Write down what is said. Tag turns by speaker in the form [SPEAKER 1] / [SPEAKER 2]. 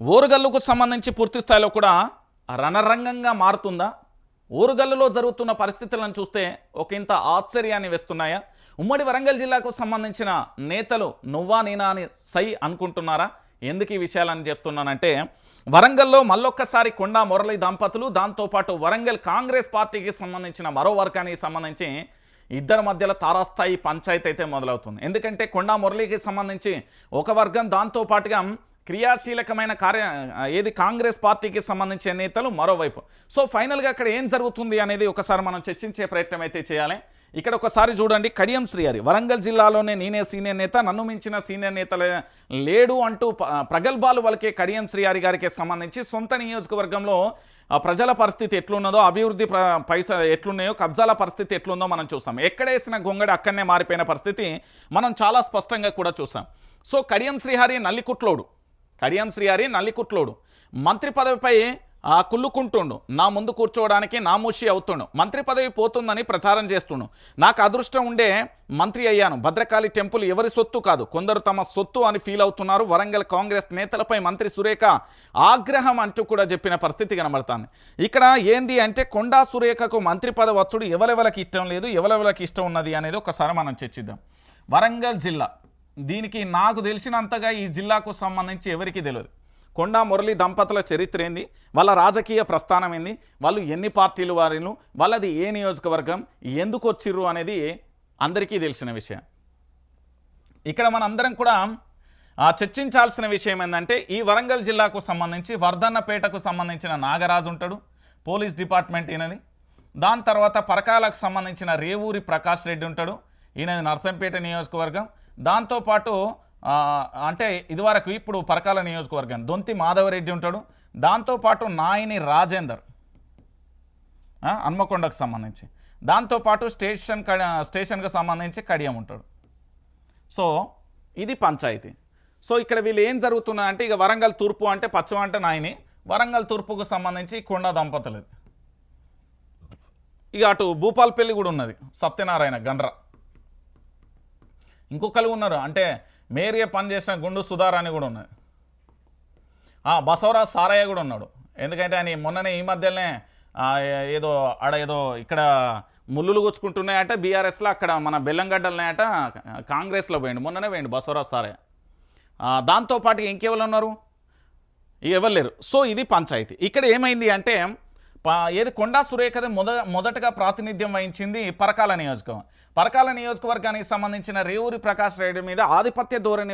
[SPEAKER 1] ఓరుగల్లుకు సంబంధించి పూర్తి స్థాయిలో కూడా రణరంగంగా మారుతుందా? ఓరుగల్లులో జరుగుతున్న పరిస్థితులను చూస్తే ఒక ఇంత ఆశ్చర్యాన్ని వేస్తున్నాయా? ఉమ్మడి వరంగల్ జిల్లాకు సంబంధించిన నేతలు నువ్వా నేనా అని సై అనుకుంటున్నారా? ఎందుకు ఈ విషయాలని చెప్తున్నానంటే వరంగల్లో మళ్ళొక్కసారి కొండా మురళి దంపతులు దాంతోపాటు వరంగల్ కాంగ్రెస్ పార్టీకి సంబంధించిన మరో వర్గానికి సంబంధించి ఇద్దరి మధ్యలో తారాస్థాయి పంచాయతీ అయితే మొదలవుతుంది. ఎందుకంటే కొండా మురళికి సంబంధించి ఒక వర్గం దాంతోపాటుగా క్రియాశీలకమైన కార్య ఏది కాంగ్రెస్ పార్టీకి సంబంధించిన నేతలు మరోవైపు. సో ఫైనల్గా అక్కడ ఏం జరుగుతుంది అనేది ఒకసారి మనం చర్చించే ప్రయత్నం అయితే చేయాలి. ఇక్కడ ఒకసారి చూడండి కడియం శ్రీహరి వరంగల్ జిల్లాలోనే నేనే సీనియర్ నేత నన్ను మించిన సీనియర్ నేత లేడు అంటూ ప్రగల్భాలు వలకే కడియం శ్రీహరి గారికి సంబంధించి సొంత నియోజకవర్గంలో ప్రజల పరిస్థితి ఎట్లున్నదో అభివృద్ధి పైస ఎట్లున్నాయో కబ్జాల పరిస్థితి ఎట్లుందో మనం చూసాం ఎక్కడేసిన గొంగడి అక్కడనే మారిపోయిన పరిస్థితి మనం చాలా స్పష్టంగా కూడా చూసాం సో కడియం శ్రీహరి నల్లికుట్లోడు. కడియం శ్రీహరి నల్లికుట్లోడు. మంత్రి పదవిపై ఆ కుళ్ళుకుంటుండు. నా ముందు కూర్చోవడానికి నామూషి అవుతుండు. మంత్రి పదవి పోతుందని ప్రచారం చేస్తుండు. నాకు అదృష్టం ఉండే మంత్రి అయ్యాను. భద్రకాళి టెంపుల్ ఎవరి సొత్తు కాదు. కొందరు తమ సొత్తు అని ఫీల్ అవుతున్నారు. వరంగల్ కాంగ్రెస్ నేతలపై మంత్రి సురేఖ ఆగ్రహం అంటూ కూడా చెప్పిన పరిస్థితి కనబడుతుంది. ఇక్కడ ఏంది అంటే కొండా సురేఖకు మంత్రి పదవి వచ్చుడు ఎవరెవరికి ఇష్టం లేదు ఎవరెవరికి ఇష్టం ఉన్నది అనేది ఒకసారి మనం చర్చిద్దాం వరంగల్ జిల్లా. దీనికి నాకు తెలిసినంతగా ఈ జిల్లాకు సంబంధించి ఎవరికీ తెలియదు. కొండా మురళి దంపతుల చరిత్ర ఏంది? వాళ్ళ రాజకీయ ప్రస్థానం ఏంది? వాళ్ళు ఎన్ని పార్టీలు వారిను వాళ్ళది ఏ నియోజకవర్గం? ఎందుకు వచ్చిర్రు అనేది అందరికీ తెలిసిన విషయం. ఇక్కడ మనందరం కూడా చర్చించాల్సిన విషయం ఏంటంటే ఈ వరంగల్ జిల్లాకు సంబంధించి వర్ధన్నపేటకు సంబంధించిన నాగరాజు ఉంటాడు పోలీస్ డిపార్ట్మెంట్ ఈయనది. దాని తర్వాత పరకాలకు సంబంధించిన రేవూరి ప్రకాష్ రెడ్డి ఉంటాడు. ఈయనది నర్సంపేట నియోజకవర్గం. దాంతోపాటు అంటే ఇదివరకు ఇప్పుడు పరకాల నియోజకవర్గం దొంతి మాధవరెడ్డి ఉంటాడు దాంతోపాటు నాయని రాజేందర్ హన్మకొండకు సంబంధించి. దాంతోపాటు స్టేషన్ కడ స్టేషన్కి సంబంధించి కడియం ఉంటాడు. సో ఇది పంచాయతీ. సో ఇక్కడ వీళ్ళు ఏం జరుగుతున్నాయంటే ఇక వరంగల్ తూర్పు అంటే పశ్చిమ అంటే నాయని వరంగల్ తూర్పుకు సంబంధించి కొండ దంపతులది. ఇక అటు భూపాల్పల్లి కూడా ఉన్నది సత్యనారాయణ గండ్ర. ఇంకొకరు ఉన్నారు. అంటే మేరియే పనిచేసిన గుండు సుధార్ అని కూడా ఉన్నది బసవరాజ్ సారయ్య కూడా ఉన్నాడు. ఎందుకంటే ఆయన మొన్ననే ఈ మధ్యలోనే ఏదో ఆడ ఏదో ఇక్కడ ముళ్ళులు గుచ్చుకుంటున్నాయట బీఆర్ఎస్లో అక్కడ మన బెల్లంగడ్డలున్నాయట కాంగ్రెస్లో పోయిండు. మొన్ననే పోయిండు బసవరాజ్ సారయ్య. దాంతోపాటు ఇంకెవరు ఉన్నారు? ఎవరు లేరు. సో ఇది పంచాయతీ. ఇక్కడ ఏమైంది అంటే ఏది కొండా సురేఖది మొద మొదటగా ప్రాతినిధ్యం వహించింది పరకాల నియోజకవర్గం పరకాల నియోజకవర్గానికి సంబంధించిన రేవూరి ప్రకాష్ రెడ్డి మీద ఆధిపత్య ధోరణి